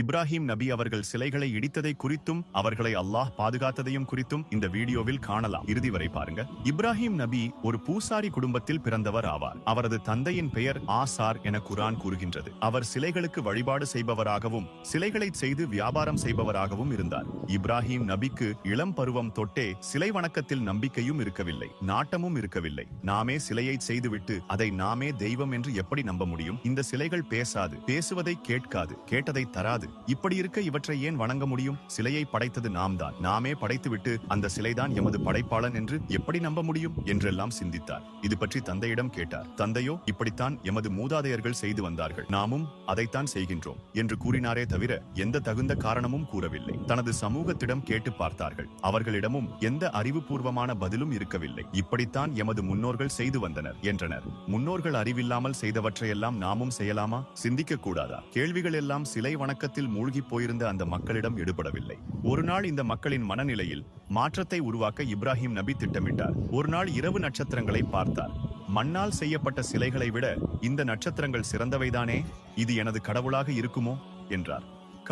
இப்ராஹிம் நபி அவர்கள் சிலைகளை இடித்ததை குறித்தும் அவர்களை அல்லாஹ் பாதுகாத்ததையும் குறித்தும் இந்த வீடியோவில் காணலாம். இறுதி வரை பாருங்க. இப்ராஹிம் நபி ஒரு பூசாரி குடும்பத்தில் பிறந்தவர் ஆவார். அவரது தந்தையின் பெயர் ஆசார் என குரான் கூறுகின்றது. அவர் சிலைகளுக்கு வழிபாடு செய்பவராகவும் சிலைகளை செய்து வியாபாரம் செய்பவராகவும் இருந்தார். இப்ராஹிம் நபிக்கு இளம் பருவம் தொட்டே சிலை வணக்கத்தில் நம்பிக்கையும் இருக்கவில்லை நாட்டமும் இருக்கவில்லை. நாமே சிலையை செய்துவிட்டு அதை நாமே தெய்வம் என்று எப்படி நம்ப முடியும்? இந்த சிலைகள் பேசாது பேசுவதை கேட்காது கேட்டதை தராது இப்படி இருக்க இவற்றை ஏன் வணங்க முடியும்? சிலையை படைத்தது நாம் தான் நாமே படைத்துவிட்டு அந்த சிலைதான் எமது படைப்பாளன் என்று எப்படி நம்ப முடியும்? என்றெல்லாம் சிந்தித்தார். இது பற்றி தந்தையிடம் கேட்டார். தந்தையோ இப்படித்தான் எமது மூதாதையர்கள் செய்து வந்தார்கள். நாமும் அதைத்தான் செய்கின்றோம் என்று கூறினாரே தவிர எந்த தகுந்த காரணமும் கூறவில்லை. தனது சமூகத்திடம் கேட்டு பார்த்தார்கள். அவர்களிடமும் எந்த அறிவுபூர்வமான பதிலும் இருக்கவில்லை. இப்படித்தான் எமது முன்னோர்கள் செய்து வந்தனர் என்றனர். முன்னோர்கள் அறிவில்லாமல் செய்தவற்றையெல்லாம் நாமும் செய்யலாமா? சிந்திக்க கூடாதா? கேள்விகள் எல்லாம் சிலை வணக்க வணக்கத்தில் மூழ்கி போயிருந்த அந்த மக்களிடம் எடுபடவில்லை. ஒரு நாள் இந்த மக்களின் மனநிலையில் மாற்றத்தை உருவாக்க இப்ராஹிம் நபி திட்டமிட்டார். ஒரு நாள் இரவு நட்சத்திரங்களை பார்த்தார். மண்ணால் செய்யப்பட்ட சிலைகளை விட இந்த நட்சத்திரங்கள் சிறந்தவைதானே? இது எனது கடவுளாக இருக்குமோ? என்றார்.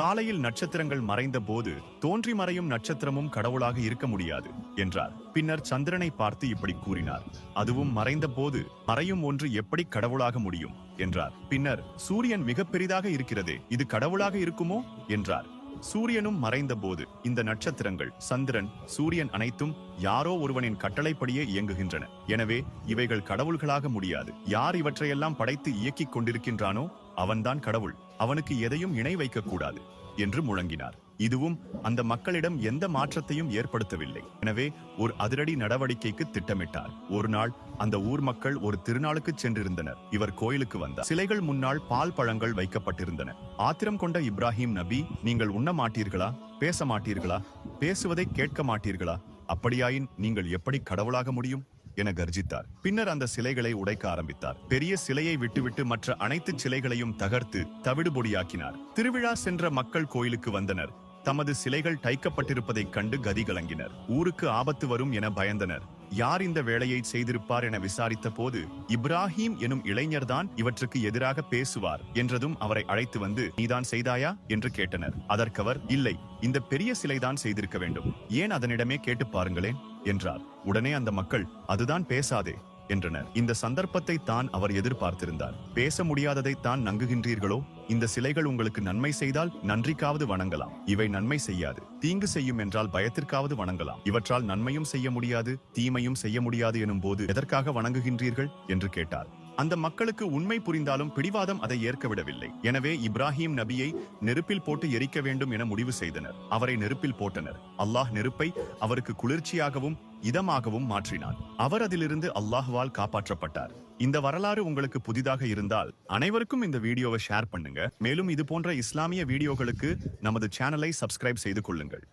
காலையில் நட்சத்திரங்கள் மறைந்த போது தோன்றி மறையும் நட்சத்திரமும் கடவுளாக இருக்க முடியாது என்றார். பின்னர் சந்திரனை பார்த்து இப்படி கூறினார். அதுவும் மறைந்த போது மறையும் ஒன்று எப்படி கடவுளாக முடியும் என்றார். பின்னர் சூரியன் மிக பெரிதாக இருக்கிறதே இது கடவுளாக இருக்குமோ என்றார். சூரியனும் மறைந்த போது இந்த நட்சத்திரங்கள் சந்திரன் சூரியன் அனைத்தும் யாரோ ஒருவனின் கட்டளைப்படியே இயங்குகின்றன. எனவே இவைகள் கடவுள்களாக முடியாது. யார் இவற்றையெல்லாம் படைத்து இயக்கிக் கொண்டிருக்கின்றானோ அவன்தான் கடவுள். அவனுக்கு எதையும் இணை வைக்கக்கூடாது என்று முழங்கினார். இதுவும் அந்த மக்களிடம் எந்த மாற்றத்தையும் ஏற்படுத்தவில்லை. எனவே ஒரு அதிரடி நடவடிக்கைக்கு திட்டமிட்டார். ஒரு நாள் அந்த ஊர் மக்கள் ஒரு திருநாளுக்கு சென்றிருந்தனர். இவர் கோயிலுக்கு வந்தார். சிலைகள் முன்னால் பால் பழங்கள் வைக்கப்பட்டிருந்தன. ஆத்திரம் கொண்ட இப்ராஹிம் நபி நீங்கள் உண்ண மாட்டீர்களா? பேச மாட்டீர்களா? பேசுவதை கேட்க மாட்டீர்களா? அப்படியாயின் நீங்கள் எப்படி கடவுளாக முடியும்? என கர்ஜித்தார். பின்னர் அந்த சிலைகளை உடைக்க ஆரம்பித்தார். பெரிய சிலையை விட்டுவிட்டு மற்ற அனைத்து சிலைகளையும் தகர்த்து தவிடுபொடியாக்கினார். திருவிழா சென்ற மக்கள் கோயிலுக்கு வந்தனர். தமது சிலைகள் டைக்கப்பட்டிருப்பதைக் கண்டு கதி கலங்கினர். ஊருக்கு ஆபத்து வரும் என பயந்தனர். யார் இந்த வேலையை செய்திருப்பார் என விசாரித்த போது இப்ராஹிம் எனும் இளைஞர்தான் இவற்றுக்கு எதிராக பேசுவார் என்றதும் அவரை அழைத்து வந்து நீதான் செய்தாயா? என்று கேட்டனர். அதற்கவர் இல்லை இந்த பெரிய சிலைதான் செய்திருக்க வேண்டும். ஏன் அதனிடமே கேட்டு பாருங்களேன் என்றார். உடனே அந்த மக்கள் அதுதான் பேசாதே என்றனர். இந்த சந்தர்ப்பத்தை தான் அவர் எதிர்பார்த்திருந்தார். பேச முடியாததை தான் நங்குகின்றீர்களோ? இந்த சிலைகள் உங்களுக்கு நன்மை செய்தால் நன்றிக்காவது வணங்கலாம். இவை நன்மை செய்யாது. தீங்கு செய்யும் என்றால் பயத்திற்காவது வணங்கலாம். இவற்றால் நன்மையும் செய்ய முடியாது தீமையும் செய்ய முடியாது எனும் போது எதற்காக வணங்குகின்றீர்கள்? என்று கேட்டார். அந்த மக்களுக்கு உண்மை புரிந்தாலும் பிடிவாதம் அதை ஏற்க விடவில்லை எனவே இப்ராஹிம் நபியை நெருப்பில் போட்டு எரிக்க வேண்டும் என முடிவு செய்தனர். அவரை நெருப்பில் போட்டனர். அல்லாஹ் நெருப்பை அவருக்கு குளிர்ச்சியாகவும் இதமாகவும் மாற்றினான். அவர் அதிலிருந்து அல்லாஹ்வால் காப்பாற்றப்பட்டார். இந்த வரலாறு உங்களுக்கு புதிதாக இருந்தால் அனைவருக்கும் இந்த வீடியோவை ஷேர் பண்ணுங்க. மேலும் இது போன்ற இஸ்லாமிய வீடியோகளுக்கு நமது சேனலை சப்ஸ்கிரைப் செய்து கொள்ளுங்கள்.